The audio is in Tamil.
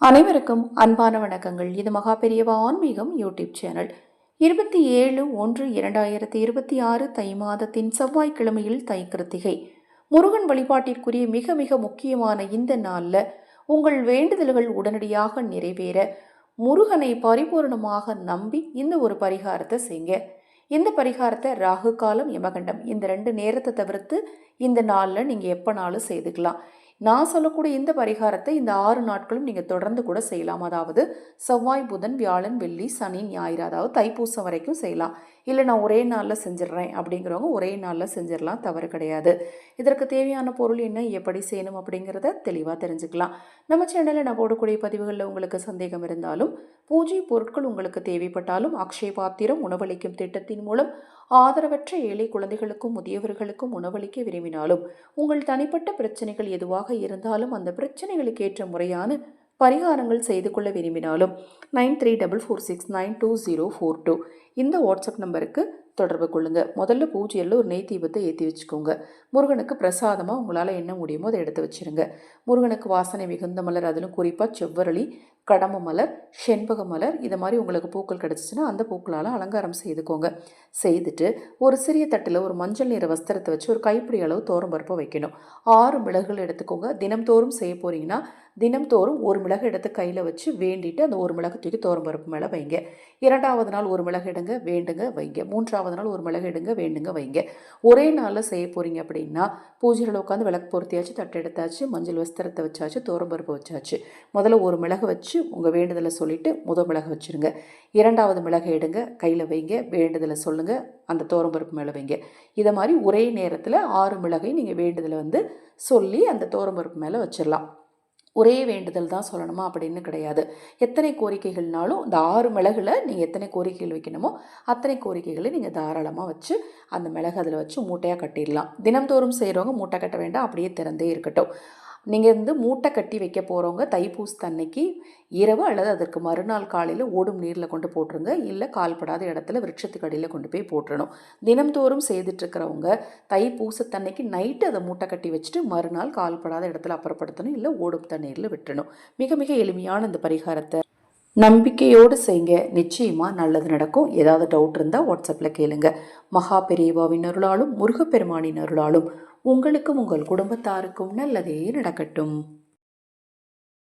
அனைவருக்கும் அன்பான வணக்கங்கள். இது மகா பெரியவா ஆன்மீகம் யூடியூப் சேனல். இருபத்தி ஏழு ஒன்று இரண்டாயிரத்தி இருபத்தி ஆறு தை மாதத்தின் செவ்வாய்க்கிழமையில் தை கிருத்திகை. முருகன் வழிபாட்டிற்குரிய மிக மிக முக்கியமான இந்த நாளில் உங்கள் வேண்டுதல்கள் உடனடியாக நிறைவேற முருகனை பரிபூர்ணமாக நம்பி இந்த ஒரு பரிகாரத்தை செய்ங்க. இந்த பரிகாரத்தை ராகு காலம் யமகண்டம் இந்த ரெண்டு நேரத்தை தவிர்த்து இந்த நாளில் நீங்கள் எப்போனாலும் செய்துக்கலாம். நான் சொல்லக்கூடிய இந்த பரிகாரத்தை இந்த ஆறு நாட்களும் நீங்கள் தொடர்ந்து கூட செய்யலாம். அதாவது செவ்வாய் புதன் வியாழன் வெள்ளி சனி ஞாயிறு அதாவது தைப்பூசம் வரைக்கும் செய்யலாம். இல்லை நான் ஒரே நாளில் செஞ்சிடுறேன் அப்படிங்கிறவங்க ஒரே நாளில் செஞ்சிடலாம் தவறு கிடையாது. இதற்கு தேவையான பொருள் என்ன எப்படி செய்யணும் அப்படிங்கிறத தெளிவாக தெரிஞ்சுக்கலாம். நம்ம சேனலில் நான் போடக்கூடிய பதிவுகளில் உங்களுக்கு சந்தேகம் இருந்தாலும் பூஜை பொருட்கள் உங்களுக்கு தேவைப்பட்டாலும் அக்ஷய பாத்திரம் உணவளிக்கும் திட்டத்தின் மூலம் ஆதரவற்ற ஏழை குழந்தைகளுக்கும் முதியவர்களுக்கும் உணவளிக்க விரும்பினாலும் உங்கள் தனிப்பட்ட பிரச்சனைகள் எதுவாக இருந்தாலும் அந்த பிரச்சனைகளுக்கு ஏற்ற முறையான பரிகாரங்கள் செய்து கொள்ள விரும்பினாலும் nine three double four six nine two zero four two இந்த வாட்ஸ்அப் நம்பருக்கு தொடர்பு கொள்ளுங்கள் முதல்ல பூஜையில் ஒரு நெய் தீபத்தை ஏற்றி வச்சுக்கோங்க. முருகனுக்கு பிரசாதமாக உங்களால் என்ன முடியுமோ அதை எடுத்து வச்சுருங்க. முருகனுக்கு வாசனை மிகுந்த மலர் அதிலும் குறிப்பாக செவ்வரளி கடம்ப மலர் செண்பக மலர் இது மாதிரி உங்களுக்கு பூக்கள் கிடச்சிச்சின்னா அந்த பூக்களால் அலங்காரம் செய்துக்கோங்க. செய்துட்டு ஒரு சிறிய தட்டில் ஒரு மஞ்சள் நிற வஸ்திரத்தை வச்சு ஒரு கைப்பிடி அளவு தோரம் பருப்பை வைக்கணும். ஆறு மிளகுகள் எடுத்துக்கோங்க. தினம்தோறும் செய்ய போகிறீங்கன்னா தினம்தோறும் ஒரு மிளகு எடுத்து கையில் வச்சு வேண்டிட்டு அந்த ஒரு மிளகு தூக்கி தோரம் பருப்பு மேலே வைங்க. இரண்டாவது நாள் ஒரு மிளகு எடுங்க வேண்டுங்க வைங்க. மூன்றாவது நாள் ஒரு மிளகு எடுங்க வேண்டுங்க வைங்க. ஒரே நாளில் செய்ய போகிறீங்க அப்படின்னா பூஜையில் உட்காந்து விளக்கு பொருத்தியாச்சு தட்டு எடுத்தாச்சு மஞ்சள் வஸ்திரத்தை வச்சாச்சு தோரம்பருப்பு வச்சாச்சு. முதல்ல ஒரு மிளகு வச்சு உங்கள் வேண்டுதலை சொல்லிவிட்டு முத மிளகு வச்சுருங்க. இரண்டாவது மிளகு எடுங்க கையில் வைங்க வேண்டுதலை சொல்லுங்கள் அந்த தோரம்பருப்பு மேலே வைங்க. இதை மாதிரி ஒரே நேரத்தில் ஆறு மிளகை நீங்கள் வேண்டுதலை வந்து சொல்லி அந்த தோரம்பருப்பு மேலே வச்சிடலாம் ஒரே வேண்டுதல் தான் சொல்லணுமா? அப்படின்னு கிடையாது. எத்தனை கோரிக்கைகள்னாலும் இந்த ஆறு மிளகில் நீங்கள் எத்தனை கோரிக்கைகள் வைக்கணுமோ அத்தனை கோரிக்கைகளை நீங்கள் தாராளமாக வச்சு அந்த மிளகு அதில் வச்சு மூட்டையாக கட்டிடலாம். தினம்தோறும் செய்கிறவங்க மூட்டை கட்ட வேண்டாம் அப்படியே திறந்தே இருக்கட்டும். நீங்கள் வந்து மூட்டை கட்டி வைக்க போகிறவங்க தைப்பூசத்தன்னைக்கு இரவு அல்லது அதற்கு மறுநாள் காலையில் ஓடும் நீரில் கொண்டு போட்டுருங்க. இல்லை கால்படாத இடத்துல விருட்சத்துக்கு அடியில் கொண்டு போய் போட்டுடணும் தினம்தோறும் செய்துட்ருக்கிறவங்க தைப்பூசத்தன்னைக்கு நைட்டு அதை மூட்டை கட்டி வச்சுட்டு மறுநாள் கால்படாத இடத்துல அப்புறப்படுத்தணும். இல்லை ஓடும் தண்ணீரில் விட்டுறணும். மிக மிக எளிமையான இந்த பரிகாரத்தை நம்பிக்கையோடு செய்யுங்க. நிச்சயமாக நல்லது நடக்கும். ஏதாவது டவுட் இருந்தால் வாட்ஸ்அப்பில் கேளுங்க. மகா பெரியவாவின் அருளாலும் முருகப்பெருமானின் அருளாலும் உங்களுக்கும் உங்கள் குடும்பத்தாருக்கும் நல்லதே நடக்கட்டும்.